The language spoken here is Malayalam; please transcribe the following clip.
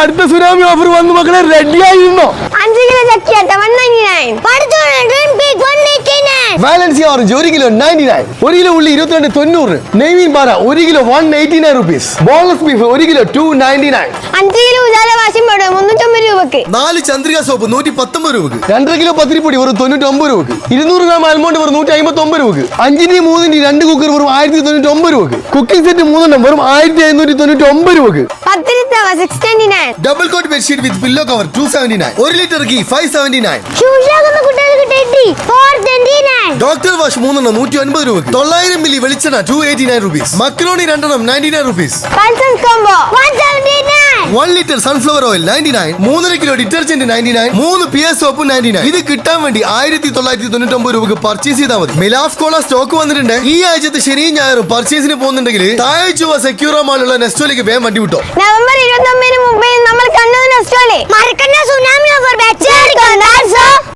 അടുത്ത സുനാമി ഓഫർ വന്നു മക്കളെ റെഡി ആയിരുന്നു? അഞ്ചു കിലോ ചക്കിയാട്ട വൺ നയന്റി നയൻ പഠിച്ചോളൂ ബാലൻസി ഓറഞ്ച് ഒരു കിലോ നയന്റി നയൻ ഒരു കിലോ ഉള്ളി ഇരുപത്തിരണ്ട് തൊണ്ണൂറ് നെയ്മീൻ പാറ ഒരു kilo one eighty nine rupees boneless beef ഒരു കിലോ ടു നയന്റി നയൻ അഞ്ച് കിലോ ഉജാല വാശി മുന്നൂറ്റമ്പത് രൂപക്ക്. നാല് ചന്ദ്രിക സോപ്പ് നൂറ്റി പത്തൊമ്പത് രൂപക്ക്. രണ്ടര കിലോ പത്തിരിപ്പൊടി ഒരു തൊണ്ണൂറ്റൊമ്പത് രൂപക്ക്. ഇരുന്നൂറ് ഗ്രാം ആൽമോണ്ട് വെറും നൂറ്റി അമ്പത്തി ഒമ്പത് രൂപക്ക് അഞ്ചിന്റെയും മൂന്നിന്റെയും രണ്ട് കുക്കർ വെറും ആയിരത്തി തൊണ്ണൂറ്റി ഒമ്പത് രൂപക്ക്. കുക്കിംഗ് സെറ്റ് മൂന്നെണ്ണം വെറും ആയിരത്തി എഴുന്നൂറ്റി തൊണ്ണൂറ്റി ഒമ്പത് രൂപക്ക് double cot bedsheet with pillow cover two seventy nine ഒരു litre ghee five seventy nine doctor wash മൂന്നെണ്ണം നൂറ്റി ഒൻപത് രൂപ. തൊള്ളായിരം മില്ലി വെളിച്ചെണ്ണ two eighty nine rupees macaroni രണ്ടെണ്ണം ninety nine rupees one litre sunflower oil ninety nine മൂന്നര കിലോ ഡിറ്റർജന്റ് നയന്റി നയൻ മൂന്ന് P S soap ninety nine ഇത് കിട്ടാൻ വേണ്ടി ആയിരത്തി തൊള്ളായിരത്തി തൊണ്ണൂറ്റി ഒമ്പത് രൂപക്ക് പർച്ചേസ് ചെയ്താൽ മതി. മിലാഫ് കോള സ്റ്റോക്ക് വന്നിട്ടുണ്ട്. ഈ ആഴ്ചത്തെ ശനിയും ഞായറും പർച്ചേസിന് പോകുന്നുണ്ടെങ്കിൽ താഴെ ചുവ സെക്യൂറോ മാളിലുള്ള നെസ്റ്റോയിലേക്ക് വേഗം വണ്ടി വിട്ടോ. നവംബർ ഇരുപത്തി ഒമ്പതിന് മുംബൈ